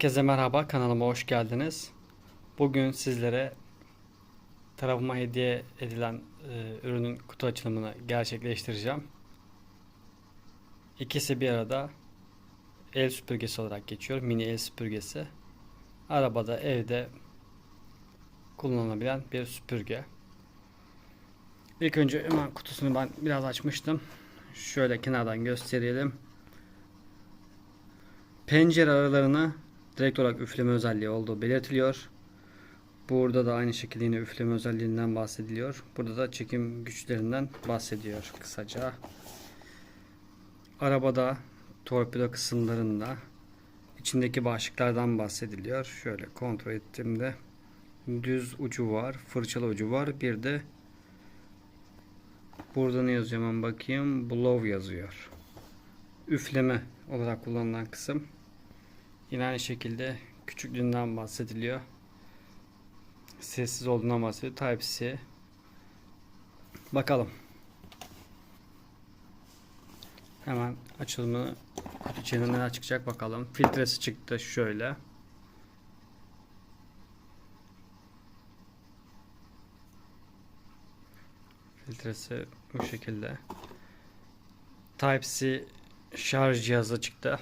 Herkese merhaba, kanalıma hoş geldiniz. Bugün sizlere tarafıma hediye edilen e, ürünün kutu açılımını gerçekleştireceğim. İkisi bir arada el süpürgesi olarak geçiyor. Mini el süpürgesi. Arabada, evde kullanılabilen bir süpürge. İlk önce hemen kutusunu ben biraz açmıştım. Şöyle kenardan gösterelim. Pencere aralarına direkt olarak üfleme özelliği olduğu belirtiliyor. Burada da aynı şekilde yine üfleme özelliğinden bahsediliyor. Burada da çekim güçlerinden bahsediyor kısaca. Arabada torpido kısımlarında içindeki başlıklardan bahsediliyor. Şöyle kontrol ettiğimde düz ucu var, fırçalı ucu var. Bir de burada ne yazıyor hemen bakayım. Blow yazıyor. Üfleme olarak kullanılan kısım. Yine aynı şekilde küçüklüğünden bahsediliyor. Sessiz olduğundan bahsediyor. Type-C. Bakalım. Hemen açılımı kutu neler çıkacak bakalım. Filtresi çıktı şöyle. Filtresi bu şekilde. Type-C şarj cihazı çıktı.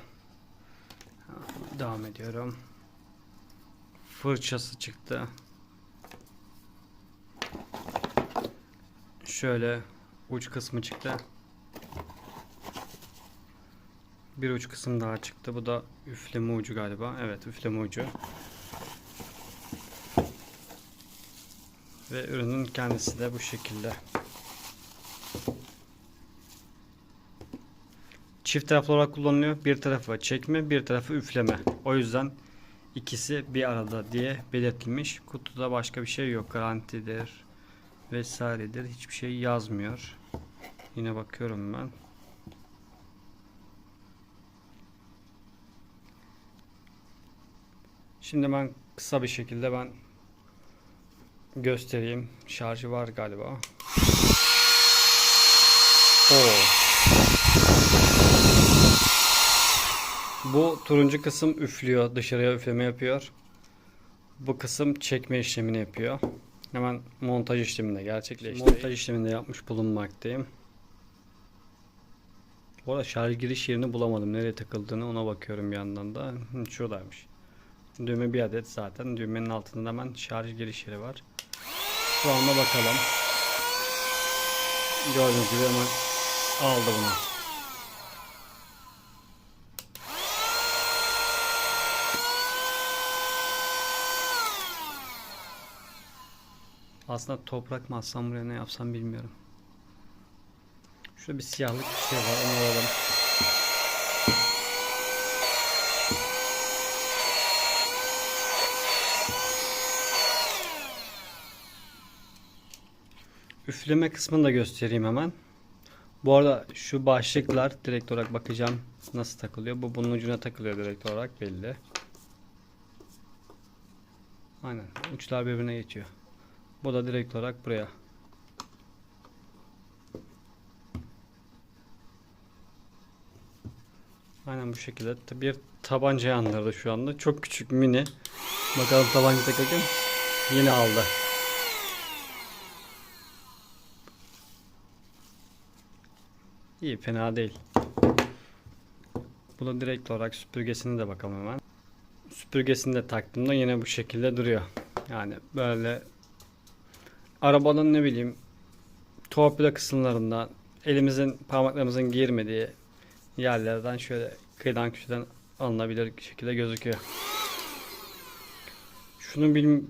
Devam ediyorum. Fırçası çıktı. Şöyle uç kısmı çıktı. Bir uç kısım daha çıktı. Bu da üfleme ucu galiba. Evet üfleme ucu. Ve ürünün kendisi de bu şekilde. Çift taraflı olarak kullanılıyor. Bir tarafı çekme, bir tarafı üfleme. O yüzden ikisi bir arada diye belirtilmiş. Kutuda başka bir şey yok. Garantidir vesairedir. Hiçbir şey yazmıyor. Yine bakıyorum ben. Şimdi ben kısa bir şekilde ben göstereyim. Şarjı var galiba. Oo. Bu turuncu kısım üflüyor. Dışarıya üfleme yapıyor. Bu kısım çekme işlemini yapıyor. Hemen montaj işleminde gerçekleştireyim. Montaj işleminde yapmış bulunmaktayım. Bu arada şarj giriş yerini bulamadım. Nereye takıldığını ona bakıyorum bir yandan da. Şuradaymış. Düğme bir adet zaten. Düğmenin altında hemen şarj giriş yeri var. Şu anda bakalım. Gördüğünüz gibi hemen aldı bunu. Aslında toprak mı atsam buraya ne yapsam bilmiyorum. Şurada bir siyahlık bir şey var onu alalım. Üfleme kısmını da göstereyim hemen. Bu arada şu başlıklar direkt olarak bakacağım nasıl takılıyor. Bu bunun ucuna takılıyor direkt olarak belli. Aynen uçlar birbirine geçiyor. Bu da direkt olarak buraya. Aynen bu şekilde. Bir tabanca andırdı şu anda. Çok küçük mini. Bakalım tabanca takarken yine aldı. İyi fena değil. Bu da direkt olarak süpürgesini de bakalım hemen. Süpürgesini de taktığımda yine bu şekilde duruyor. Yani böyle arabanın ne bileyim torpido kısımlarından elimizin parmaklarımızın girmediği yerlerden şöyle kıyıdan köşeden alınabilir şekilde gözüküyor. Şunu bir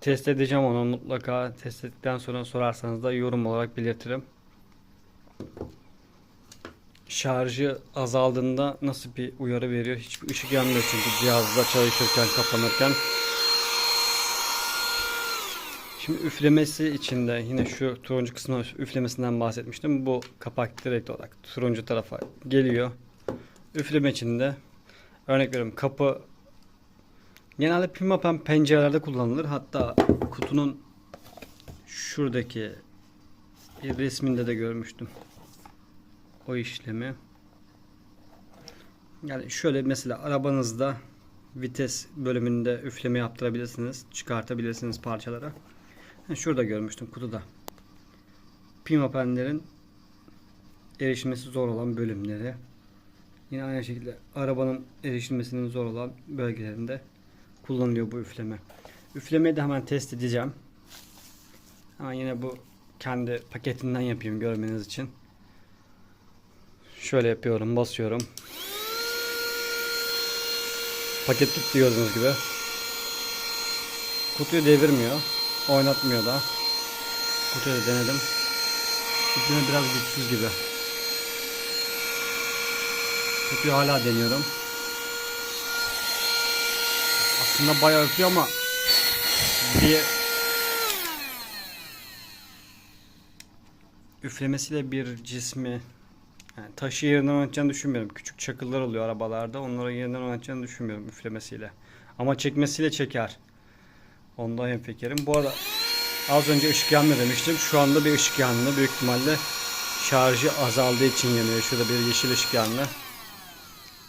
test edeceğim onu mutlaka test ettikten sonra sorarsanız da yorum olarak belirtirim. Şarjı azaldığında nasıl bir uyarı veriyor? Hiçbir ışık yanmıyor çünkü cihazda çalışırken kapanırken. Şimdi üflemesi için de yine şu turuncu kısmı üflemesinden bahsetmiştim. Bu kapak direkt olarak turuncu tarafa geliyor. Üfleme için de örnek veriyorum kapı genelde pimapen pencerelerde kullanılır. Hatta kutunun şuradaki bir resminde de görmüştüm. O işlemi. Yani şöyle mesela arabanızda vites bölümünde üfleme yaptırabilirsiniz. Çıkartabilirsiniz parçaları. Şurada görmüştüm kutuda. Pimapenlerin erişilmesi zor olan bölümleri. Yine aynı şekilde arabanın erişilmesinin zor olan bölgelerinde kullanılıyor bu üfleme. Üflemeyi de hemen test edeceğim. Ama yine bu kendi paketinden yapayım görmeniz için. Şöyle yapıyorum, basıyorum. Paket gitti gördüğünüz gibi. Kutuyu devirmiyor. Oynatmıyor da. Kutuyu da denedim. Üfleme biraz güçsüz gibi. Kutuyu hala deniyorum. Aslında bayağı öpüyor ama bir üflemesiyle bir cismi yani taşı yerinden oynatacağını düşünmüyorum. Küçük çakıllar oluyor arabalarda. Onları yerinden oynatacağını düşünmüyorum üflemesiyle. Ama çekmesiyle çeker. Ondan hemfikirim. Bu arada az önce ışık yanmıyor demiştim. Şu anda bir ışık yandı. Büyük ihtimalle şarjı azaldığı için yanıyor. Şurada bir yeşil ışık yandı.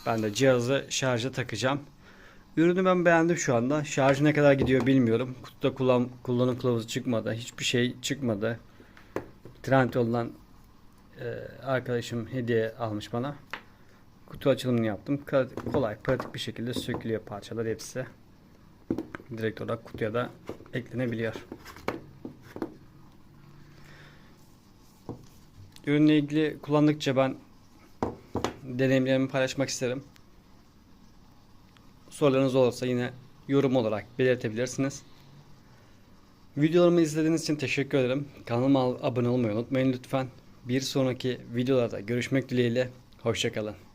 Ben de cihazı şarja takacağım. Ürünü ben beğendim şu anda. Şarjı ne kadar gidiyor bilmiyorum. Kutuda kullan, kullanım kılavuzu çıkmadı. Hiçbir şey çıkmadı. Trendyol'dan e, arkadaşım hediye almış bana. Kutu açılımını yaptım. Kolay, pratik bir şekilde sökülüyor parçalar hepsi. Direkt olarak kutuya da eklenebiliyor. Ürünle ilgili kullandıkça ben deneyimlerimi paylaşmak isterim. Sorularınız olursa yine yorum olarak belirtebilirsiniz. Videolarımı izlediğiniz için teşekkür ederim. Kanalıma abone olmayı unutmayın lütfen. Bir sonraki videolarda görüşmek dileğiyle. Hoşçakalın.